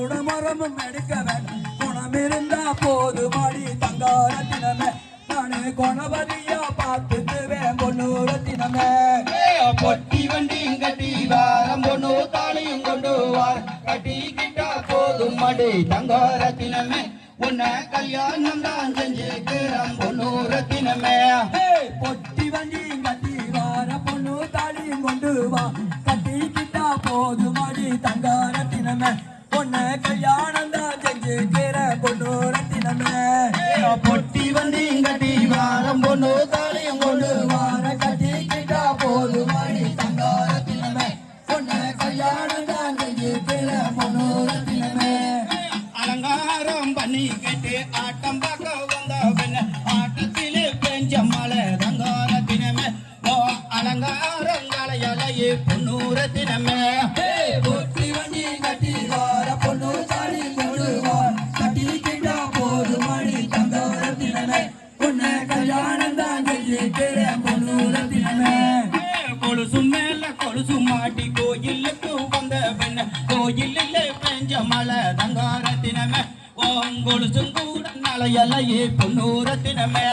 ஒன்றும் எடுக்க வேண்டாம் குணம் இருந்தா போதுமாடி தங்காரத்தினமே. நானு குணபதியா பார்த்துக்குவேன் பொண்ணூரத்தினமே பொட்டி வண்டியும் கட்டி வாரம் பொண்ணு தாலியும் கொண்டு வார் கட்டிக்கிட்டா போதும் மடி தங்கரத்தினமே. உன்னை கல்யாணம் தான் செஞ்சுக்கிறோம் பொண்ணு ரத்தினமே பொட்டி வண்டி கட்டி வார பொண்ணு தாலியும் கொண்டு வா. கட்டிக்கிட்டா போதுமாடி தங்காரத்தினமே பொண்ணு கல்யாணம் தான் செஞ்சுக்கிற பொண்ணூரத்தினமே பொட்டி வந்து கட்டி வாரம் பொண்ணு தாலியும் கொண்டு வார் வார கட்டிக்கிட்டா போதுமாடி தங்காரத்தினமே பொண்ணு கல்யாணம் தான் செஞ்சுக்கிற பொண்ணூரத்தினமே அலங்காரம் பண்ணி கட்டி ஆட்டம் பார்க்க வந்த பெண்ண. ஆட்டத்திலே பெஞ்ச மலை தங்காரத்தினமே ஓ அலங்காரம் கலையலையே பொன்னூரத்தினமே பொட்டி கொலுசு மேல கொலுசு மாட்டி கோயிலுக்கு வந்த பெண்ண கோயிலில் பெஞ்ச மலை தங்காரத்தினமே ஓம் கொலுசும் கூட நலையலையே பொன்னூரத்தினமே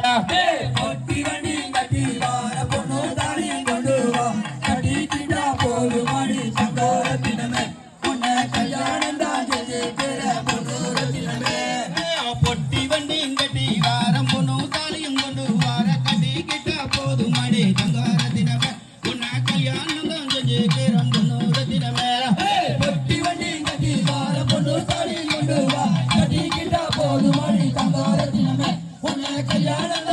பொட்டி வண்டி கட்டி வார பொண்ணு தாலி கொண்டு வா. கட்டிக்கிட்டா போதுமாடி தங்காரத்தினமே பொண்ணு கல்யாணம் தான் செஞ்சுக்கிற பொண்ணூரத்தினமே பொட்டி வண்டி கட்டி வாரம் பொண்ணு சாடி கொண்டு வா கட்டிக்கிட்டா போதும் மணி தங்காரத்தினமே உன்னை கல்யாணம்